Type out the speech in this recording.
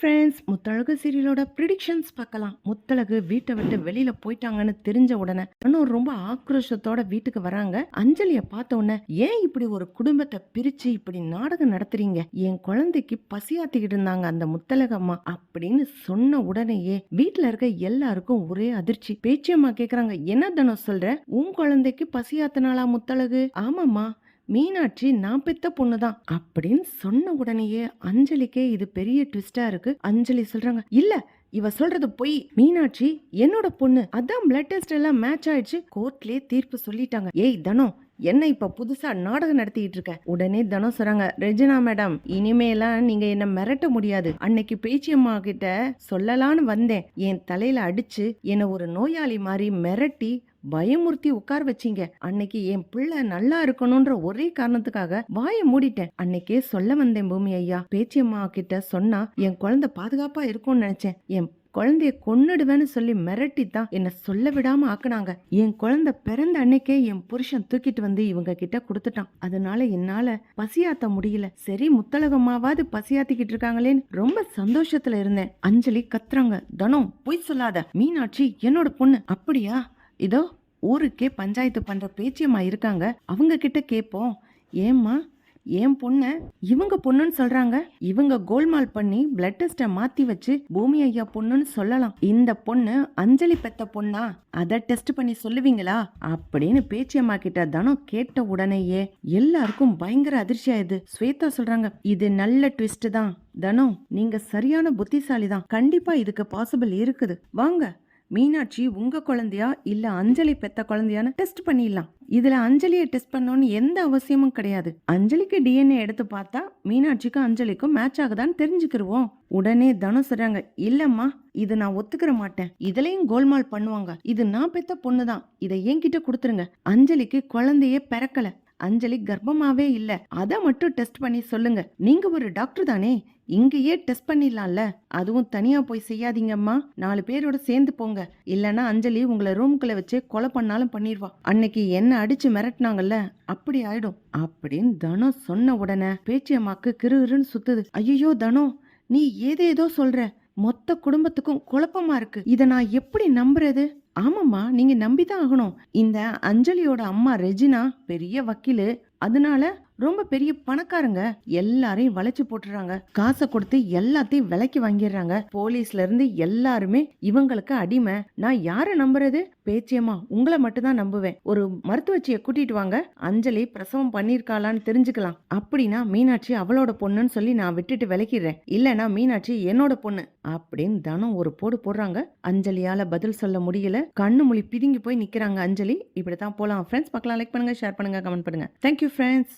Friends Muthazhagu சீரியலோட predictions பார்க்கலாம். முத்தழகு வீட்டை விட்டு வெளியில போயிட்டாங்கன்னு தெரிஞ்ச உடனே இன்னும் ரொம்ப ஆக்ரோஷத்தோட வீட்டுக்கு வராங்க. அஞ்சலிய பார்த்த உடனே ஏன் இப்படி ஒரு குடும்பத்தை பிரிச்சு இப்படி நாடகம் நடத்துறீங்க? என் குழந்தைக்கு பசியாத்திக்கிட்டு இருந்தாங்க அந்த முத்தழகம்மா அப்படின்னு சொன்ன உடனேயே வீட்டுல இருக்க எல்லாருக்கும் ஒரே அதிர்ச்சி. பேச்சியம்மா கேக்குறாங்க என்ன தனம் சொல்ற? உன் குழந்தைக்கு பசியாத்தனாளா முத்தழகு? ஆமாம்மா. மீனாட்சி நான் பெத்த பொண்ணுதான் அப்படின்னு சொன்ன உடனேயே அஞ்சலிக்கே இது பெரிய ட்விஸ்டா இருக்கு. அஞ்சலி சொல்றாங்க இல்ல இவ சொல்றது பொய். மீனாட்சி என்னோட பொண்ணு. அதான் பிளட் டெஸ்ட் எல்லாம் மேட்ச் ஆயிடுச்சு. கோர்ட்லயே தீர்ப்பு சொல்லிட்டாங்க. ஏய் தனோ என்ன இப்ப புதுசா நாடகம் நடத்திட்டு இருக்க? உடனே தனம் சொல்றாங்க ரெஜினா மேடம் இனிமேலாம் நீங்க என்ன மிரட்ட முடியாது. அன்னைக்கு பேச்சியம்மா கிட்ட சொல்லலான்னு வந்தேன். என் தலையில அடிச்சு என்ன ஒரு நோயாளி மாதிரி மிரட்டி பயமுறுத்தி உட்கார வச்சீங்க. அன்னைக்கு என் பிள்ளை நல்லா இருக்கணும்ன்ற ஒரே காரணத்துக்காக வாயை மூடிட்டேன். அன்னைக்கே சொல்ல வந்தேன் பூமி ஐயா. பேச்சியம்மா கிட்ட சொன்னா என் குழந்தை பாதுகாப்பா இருக்கும்னு நினைச்சேன். என் குழந்தைய கொன்னுடுவேன்னு சொல்லி மிரட்டி தான் என்ன சொல்ல விடாம ஆக்குனாங்க. என் குழந்தை பிறந்த அன்னைக்கே என் புருஷன் தூக்கிட்டு வந்து இவங்க கிட்ட கொடுத்துட்டான். அதனால என்னால பசியாத்த முடியல. சரி முத்தலகமாவது பசியாத்திக்கிட்டு இருக்காங்களேன்னு ரொம்ப சந்தோஷத்துல இருந்தேன். அஞ்சலி கத்துறாங்க. தனம் பொய் சொல்லாத. மீனாட்சி என்னோட பொண்ணு. அப்படியா? இதோ ஊருக்கே பஞ்சாயத்து பண்ணுற பேச்சியம்மா இருக்காங்க. அவங்க கிட்ட கேட்போம் ஏம்மா என் பொண்ணை? இவங்க பொண்ணுன்னு சொல்றாங்க. இவங்க கோல்மால் பண்ணி பிளட் டெஸ்ட்டை மாத்தி வச்சு பூமி ஐயா பொண்ணுன்னு சொல்லலாம். இந்த பொண்ணு அஞ்சலி பெத்த பொண்ணா? அதை டெஸ்ட் பண்ணி சொல்லுவீங்களா? அப்படின்னு பேச்சியம்மா கிட்ட தனம் கேட்ட உடனேயே எல்லாருக்கும் பயங்கர அதிர்ச்சி இது ஸ்வேதா சொல்றாங்க இது நல்ல ட்விஸ்ட் தான். தனம் நீங்க சரியான புத்திசாலி தான் கண்டிப்பா இதுக்கு பாசிபிள் இருக்குது. வாங்க மீனாட்சி உங்க குழந்தையா இல்ல அஞ்சலி பெத்த குழந்தையான்னு டெஸ்ட் பண்ணிடலாம். இதுல அஞ்சலியை டெஸ்ட் பண்ணணும்னு எந்த அவசியமும் கிடையாது. அஞ்சலிக்கு டிஎன்ஏ எடுத்து பார்த்தா மீனாட்சிக்கும் அஞ்சலிக்கும் மேட்ச் ஆகுதான்னு தெரிஞ்சுக்கிருவோம். உடனே தனு சொல்றாங்க இல்லம்மா இது நான் ஒத்துக்கிற மாட்டேன். இதுலயும் கோல்மால் பண்ணுவாங்க. இது நான் பெத்த பொண்ணுதான். இதை என்கிட்ட கொடுத்துருங்க. அஞ்சலிக்கு குழந்தையே பிறக்கல. அஞ்சலி கர்ப்பமாவே இல்ல. அத மட்டும் டெஸ்ட் பண்ணி சொல்லுங்க. நீங்க ஒரு டாக்டர் தானே? இங்கேயே டெஸ்ட் பண்ணிடலாம்ல. அதுவும் தனியா போய் செய்யாதீங்கம்மா. நாலு பேரோட சேர்ந்து போங்க. இல்லனா அஞ்சலி உங்களை ரூம்குள்ள வச்சு கொலை பண்ணாலும் பண்ணிடுவா. அன்னைக்கு என்ன அடிச்சு மிரட்டினாங்கல்ல அப்படி ஆயிடும். அப்படின்னு தனம் சொன்ன உடனே பேச்சியம்மாக்கு கிருன்னு சுத்துது. ஐயோ தனம் நீ ஏதேதோ சொல்ற. மொத்த குடும்பத்துக்கும் குழப்பமா இருக்கு. இதை நான் எப்படி நம்புறது? ஆமாம்மா நீங்க நம்பிதான் ஆகணும். இந்த அஞ்சலியோட அம்மா ரெஜினா பெரிய வக்கீலு. அதனால ரொம்ப பெரிய பணக்காரங்க. எல்லாரையும் வளைச்சு போட்டுறாங்க. காசை கொடுத்து எல்லாத்தையும் விலைக்கு வாங்கிடுறாங்க. போலீஸ்ல இருந்து எல்லாருமே இவங்களுக்கு அடிமை. நான் யார நம்புறது? பேச்சியம்மா உங்களை மட்டும்தான் நம்புவேன். ஒரு மருத்துவச்சியை கூட்டிட்டு வாங்க. அஞ்சலி பிரசவம் பண்ணிருக்காளான்னு தெரிஞ்சுக்கலாம். அப்படின்னா மீனாட்சி அவளோட பொண்ணுன்னு சொல்லி நான் விட்டுட்டு விலக்கிடுறேன் இல்லைன்னா மீனாட்சி என்னோட பொண்ணு அப்படின்னு தனம் ஒரு போடு போடுறாங்க. அஞ்சலியால பதில் சொல்ல முடியல. கண்ணு மொழி பிதுங்கி போய் நிக்கிறாங்க அஞ்சலி. இப்படித்தான் போலாம். ஃப்ரெண்ட்ஸ் பார்க்கலாம். லைக் பண்ணுங்க ஷேர் பண்ணுங்க கமெண்ட் பண்ணுங்க. Thank you friends